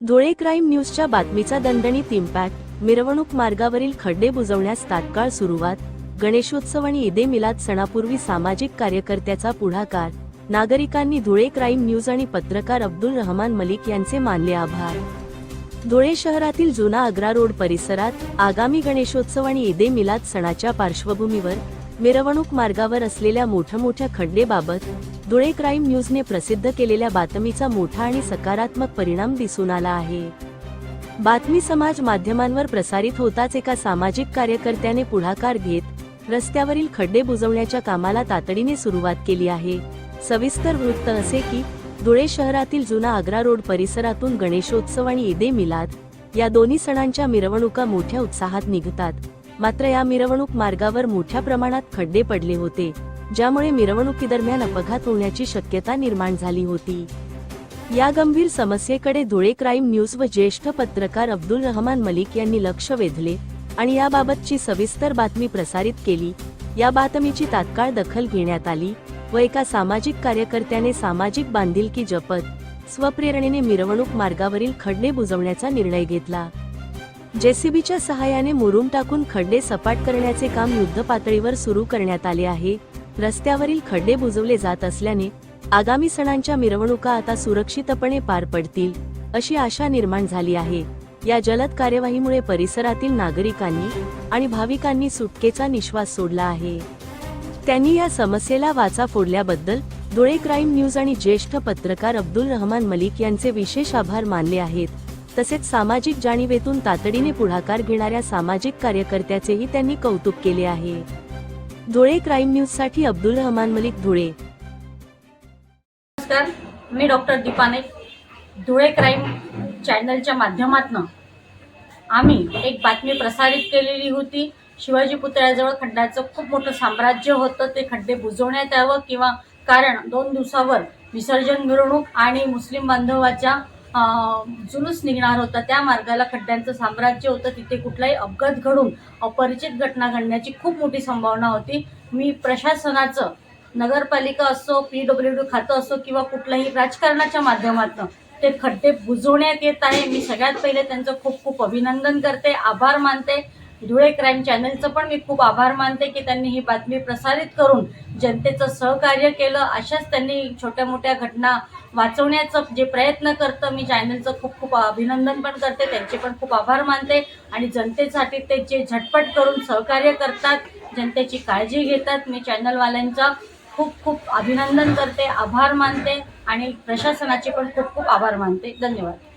Dhule crime न्यूजच्या बातमीचा दणदणीत इम्पॅक्ट मिरवणूक मार्गावरील खड्डे बुजवण्यास तात्काळ सुरुवात. गणेशोत्सव आणि ईदे मिलाद सणापूर्वी सामाजिक कार्यकर्त्याचा पुढाकार. नागरिकांनी धुळे क्राईम न्यूज आणि पत्रकार अब्दुल रहमान मलिक यांचे मानले आभार. धुळे शहरातील जुना आग्रा रोड परिसरात आगामी गणेशोत्सव आणि ईदे मिलाद सणाच्या पार्श्वभूमीवर मिरवणूक मार्गावर असलेल्या मोठ्या मोठ्या खड्डेबाबत धुळे क्राईम न्यूजने प्रसिद्ध केलेल्या बातमीचा मोठा आणि सकारात्मक परिणाम दिसून आला आहे. बातमी समाज माध्यमांवर प्रसारित होताच एका सामाजिक कार्यकर्त्याने पुढाकार घेत रस्त्यावरील खड्डे बुजवण्याच्या कामाला तातडीने सुरुवात केली आहे. सविस्तर वृत्त असे की धुळे शहरातील जुना आग्रा रोड परिसरातून गणेशोत्सव आणि ईदे मिलाद या दोन्ही सणांच्या मिरवणुका मोठ्या उत्साहात निघतात. मात्र या मिरवणूक मार्गावर मोठ्या प्रमाणात खड्डे पडले होते. ज्यामुळे मिरवणुकीदरम्यान अपघात होण्याची शक्यता निर्माण झाली होती. या गंभीर समस्येकडे धुळे क्राईम न्यूज व ज्येष्ठ पत्रकार अब्दुल रहमान मलिक यांनी लक्ष वेधले आणि याबाबतची सविस्तर बातमी प्रसारित केली. या बातमीची तात्काळ दखल घेण्यात आली व एका सामाजिक कार्यकर्त्याने सामाजिक बांधिलकी जपत स्वप्रेरणेने मिरवणूक मार्गावरील खड्डे बुजवण्याचा निर्णय घेतला. जेसीबीच्या सहाय्याने मुरुम टाकून खड्डे सपाट करण्याचे काम युद्ध पातळीवर सुरू करण्यात आले आहे. रस्त्यावरील खड्डे बुजवले जात असल्याने आगामी सणांच्या मिरवणुका आता सुरक्षितपणे पार पडतील अशी आशा निर्माण झाली आहे. या जलद कार्यवाहीमुळे परिसरातील नागरिकांनी आणि भाविकांनी सुटकेचा निश्वास सोडला आहे. त्यांनी या समस्येला वाचा फोडल्याबद्दल धुळे क्राईम न्यूज आणि ज्येष्ठ पत्रकार अब्दुल रहमान मलिक यांचे विशेष आभार मानले आहेत. तसेच सामाजिक जाणीवेतून तातडीने पुढाकार घेणाऱ्या सामाजिक कार्यकर्त्याचेही त्यांनी कौतुक केले आहे. धुळे क्राईम न्यूजसाठी अब्दुल रहमान मलिक धुळे. नमस्कार मी डॉक्टर दीपाने. धुळे क्राईम चॅनलच्या माध्यमातून आम्ही एक बातमी प्रसारित केलेली होती. शिवाजी पुतळ्याजवळ खड्ड्याचं खूप मोठं साम्राज्य होतं. ते खड्डे बुजवण्यात यावं किंवा कारण दोन दिवसावर विसर्जन मिरवणूक आणि मुस्लिम बांधवाच्या जुलूस निघणार होता. त्या मार्गाला खड्ड्यांचं साम्राज्य होतं. तिथे कुठलाही अपघात घडून अपरिचित घटना घडण्याची खूप मोठी संभावना होती. मी प्रशासनाचं नगरपालिका असो पी डब्ल्यू डी खातं असो किंवा कुठल्याही राजकारणाच्या माध्यमातून ते खड्डे बुजवण्यात येत आहे. मी सगळ्यात पहिले त्यांचं खूप खूप अभिनंदन करते. आभार मानते. धुळे क्राईम चॅनलचं पण मी खूप आभार मानते की त्यांनी ही बातमी प्रसारित करून जनतेचं सहकार्य केलं. अशाच त्यांनी छोट्या मोठ्या घटना वाचवण्याचं जे प्रयत्न करतं मी चॅनलचं खूप खूप अभिनंदन पण करते. त्यांचे पण खूप आभार मानते आणि जनतेसाठी ते जे झटपट करून सहकार्य करतात जनतेची काळजी घेतात मी चॅनलवाल्यांचा खूप खूप अभिनंदन करते आभार मानते आणि प्रशासनाचे पण खूप खूप आभार मानते. धन्यवाद.